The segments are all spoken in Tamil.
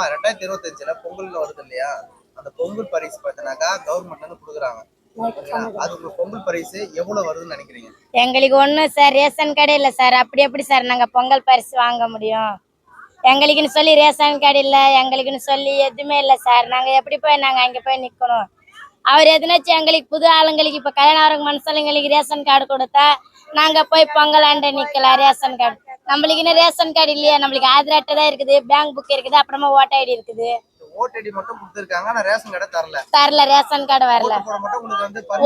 ஆமா ரெண்டாயிரத்தி இருபத்தஞ்சுல பொங்கல்னு வருது இல்லையா? அந்த பொங்கல் பரிசு பார்த்தீங்கன்னாக்கா கவர்மெண்ட்ல இருந்து கொடுக்குறாங்க? அது உங்களுக்கு பொங்கல் பரிசு எவ்வளவு வருதுன்னு நினைக்கிறீங்க? எங்களுக்கு ஒன்றும் சார் ரேஷன் கடை இல்லை சார். அப்படி எப்படி சார் நாங்கள் பொங்கல் பரிசு வாங்க முடியும்? எங்களுக்குன்னு சொல்லி ரேஷன் கடை இல்லை எங்களுக்குன்னு சொல்லி எதுவுமே இல்லை சார். நாங்கள் எப்படி போய் நாங்கள் அங்கே போய் நிற்கணும் அவர் எதுனாச்சும் எங்களுக்கு புது ஆளுங்களுக்கு இப்போ கல்யாணம் ஆகிறவங்க மனுஷங்களுக்கு ரேஷன் கார்டு கொடுத்தா நாங்கள் போய் பொங்கல் ஆண்ட நிற்கலாம் ரேஷன் கார்டு. நம்மளுக்கு இன்னும் ரேஷன் கார்டு இல்லையா? நம்மளுக்கு ஆதார் அட்டை தான் இருக்குது பேங்க் புக் இருக்குது அப்புறமா ஓட்டர் ஐடி இருக்குது. ஓட்டடி மட்டும் கொடுத்துருக்காங்க ஆனா ரேஷன் கடை தரல. தரல ரேஷன் கார்டு வரல.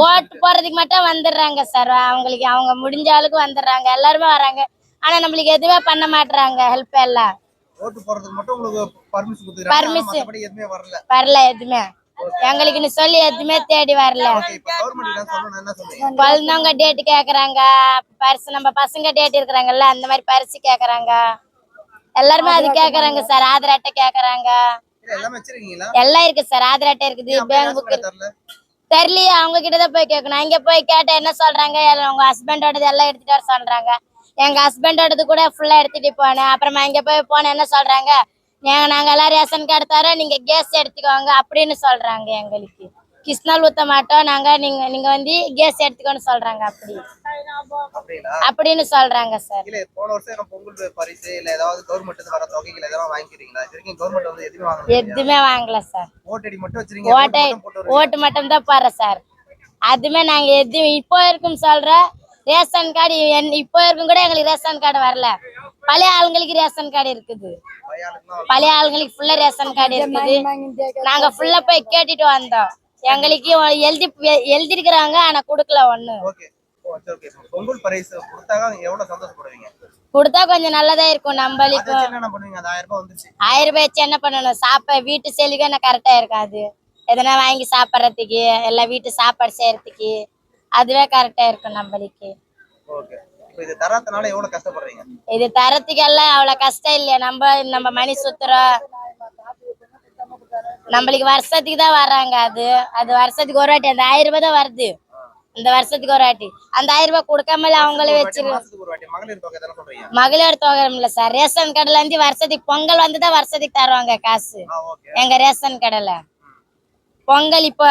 ஓட்டு போறதுக்கு மட்டும் வந்துடுறாங்க சார் அவங்களுக்கு அவங்க முடிஞ்ச அளவுக்கு வந்துடுறாங்க. எல்லாருமே வராங்க. ஆனா நம்மளுக்கு எதுவுமே பண்ண மாட்டுறாங்க ஹெல்ப் எல்லாம். ஓட்டு போடுறதுக்கு மட்டும் உங்களுக்கு பர்மிஷன் எதுவுமே வரல. வரல எதுவுமே. எங்களுக்குன்னு சொல்லி எதுவுமே தேடி வரல. குழந்தைங்க டேட் கேக்குறாங்க. பரிசு நம்ம பசங்க டேட் இருக்கிறாங்கல்ல அந்த மாதிரி பரிசு கேக்குறாங்க. எல்லாருமே அது கேக்குறாங்க சார் ஆதார் அட்டை கேக்குறாங்க எல்லாமே வச்சிருக்கீங்களா? எல்லாம் இருக்கு சார் ஆதார் அட்டை இருக்குது பேங்க் புக் தெரியலையே அவங்க கிட்ட தான் போய் கேட்கணும். அங்க போய் கேட்டா என்ன சொல்றாங்க? உங்க ஹஸ்பண்டோடது எல்லாம் எடுத்துட்டு வர சொல்றாங்க. எங்க ஹஸ்பண்டோடது கூட ஃபுல்லா எடுத்துட்டு போனேன். அப்புறமா இங்க போய் போனேன் என்ன சொல்றாங்க? ஏங்க நாங்க எல்லாம் ரேஷன் கார்டு தரோம் நீங்க கேஸ் எடுத்துக்கோங்க அப்படின்னு சொல்றாங்க எங்களுக்கு. கிருஷ்ணால் ஊத்த மாட்டோம். நாங்க நீங்க நீங்க வந்து கேஸ் எடுத்துக்கோன்னு சொல்றாங்க அப்படி. அப்படின்னு சொல்றாங்க சார். இல்ல போன வருஷம் பொங்கல் பரிசு இல்ல ஏதாவது கவர்மெண்ட் வர தொகைகள் எதாவது வாங்கிக்கிறீங்களா? இது கவர்மெண்ட் வந்து எதுவுமே வாங்க எதுவுமே வாங்கல சார். ஓட்டடி மட்டும் வச்சிருக்கீங்க. ஓட்டை ஓட்டு மட்டும் தான் போடுறோம் சார். அதுமே நாங்க எதுவும் இப்போ இருக்கும் சொல்ற ரேஷன் கார்டு இப்போ இருக்கும் கூட எங்களுக்கு ரேஷன் கார்டு வரல. பழைய ஆளுங்களுக்கு ரேஷன் கார்டு இருக்குது. பழைய ஆளுங்களுக்கு ஃபுல்லா ரேஷன் கார்டு இருக்குது. நாங்க ஃபுல்லா போய் கேட்டுட்டு வந்தோம். எங்களுக்கு எழுதி எழுதிருக்கிறாங்க ஆனா கொடுக்கல ஒண்ணு. ஓகே. ஓகே ஓகே பொங்கல் பரிசு கொடுத்தாங்க எவ்வளவு சந்தோஷப்படுவீங்க? கொடுத்தா கொஞ்சம் நல்லதா இருக்கும் நம்மளுக்கு. ஆயிரம் ரூபாய் வச்சு என்ன பண்ணணும்? சாப்ப வீட்டு செலுக்கு என்ன கரெக்டா இருக்காது. எதனா வாங்கி சாப்பிட்றதுக்கு எல்லாம் வீட்டு சாப்பாடு செய்யறதுக்கு அதுவே கரெக்டா இருக்கும் நம்மளுக்கு. இது தராதனால எவ்வளவு கஷ்டப்படுறீங்க? இது தரத்துக்கெல்லாம் அவ்வளவு கஷ்டம் இல்லையா? நம்ம நம்ம மணி சுத்துறோம். நம்மளுக்கு வருஷத்துக்கு தான் வர்றாங்க அது. அது வருஷத்துக்கு ஒரு வாட்டி அந்த ஆயிரம் ரூபாய் தான் வருது. இந்த வருஷத்துக்கு ஒரு வாட்டி. அந்த ஆயிரம் ரூபாய் கொடுக்காமல அவங்களே ஒரு வாட்டி, வச்சிரு மாசத்துக்கு ஒரு வாட்டி மகளிர் தொகை இல்ல சார் ரேஷன் கடையில இருந்து வருஷத்துக்கு பொங்கல் வந்து தான் வருஷத்துக்கு தருவாங்க காசு. எங்க ரேஷன் கடையில. பொங்கல் இப்ப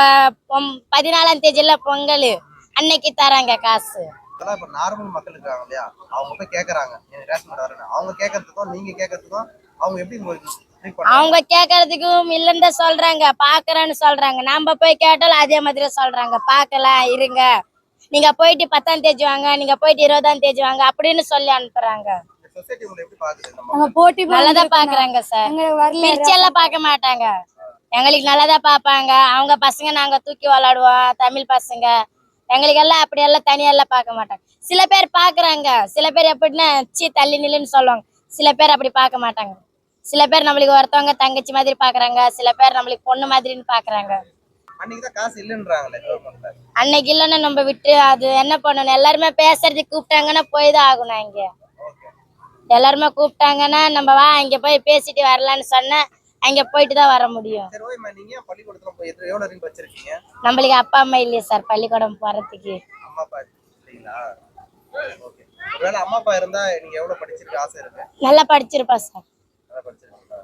பதினாலாம் தேதியில பொங்கல். அன்னைக்கு தராங்க காசு. இதெல்லாம் இப்ப நார்மல் மக்கள் இருக்காங்க இல்லையா? அவங்க போய் கேக்குறாங்க எனக்கு ரேஷன் கார்டு வரணும் அவங்க கேட்கறதுக்கும் நீங்க கேட்கறதுக்கும் அவங்க எப்படி உங்களுக்கு? அவங்க கேக்குறதுக்கும் இல்லன்னு தான் சொல்றாங்க. பாக்குறேன்னு சொல்றாங்க. நாம போய் கேட்டாலும் அதே மாதிரி சொல்றாங்க. பார்க்கலாம் இருங்க. நீங்க போயிட்டு பத்தாம் தேதி வாங்க. நீங்க போயிட்டு இருபதாம் தேதி வாங்க. அப்படின்னு சொல்லி அனுப்புறாங்க. நம்ம போட்டி நல்லதா பாக்குறாங்க சார் எங்களுக்கு வரல பிரிச்செல்லாம் பார்க்க மாட்டாங்க. எங்களுக்கு நல்லதா பார்ப்பாங்க. அவங்க பசங்க நாங்க தூக்கி விளாடுவோம் தமிழ் பசங்க. எங்களுக்கு எல்லாம் அப்படி எல்லாம் தனியெல்லாம் பார்க்க மாட்டாங்க. சில பேர் பாக்குறாங்க சில பேர் எப்படின்னா சி தள்ளி நில்லுன்னு சொல்லுவாங்க. சில பேர் அப்படி பார்க்க மாட்டாங்க. சில பேர் நம்மளுக்கு ஒருத்தவங்க தங்கச்சி மாதிரி பாக்குறாங்க சில பேர் நம்மளுக்கு பொண்ணு மாதிரின்னு பாக்குறாங்க அன்னைக்கு இல்லைன்னா நம்ம விட்டு அது என்ன பண்ணணும்? எல்லாருமே பேசுறதுக்கு கூப்பிட்டாங்கன்னா போய் தான் ஆகணும் இங்க எல்லாருமே கூப்பிட்டாங்கன்னா நம்ம வா அங்க போய் பேசிட்டு வரலான்னு சொன்னா அங்க போயிட்டு தான் வர முடியும். சரி ஓய்மா நீங்க ஏன் பள்ளிக்கூடத்துல போய் எத்தனை எவ்வளவு ரிங் வச்சிருக்கீங்க நம்மளுக்கு அப்பா அம்மா இல்லையா சார் பள்ளிக்கூடம் போறதுக்கு. அம்மா அப்பா இல்லைங்களா? ஓகே. ஒருவேளை அம்மா அப்பா இருந்தா நீங்க எவ்வளவு படிச்சிருக்க ஆசை இருக்கு? நல்லா படிச்சிருப்பா சார். நல்லா படிச்சிருக்கீங்களா?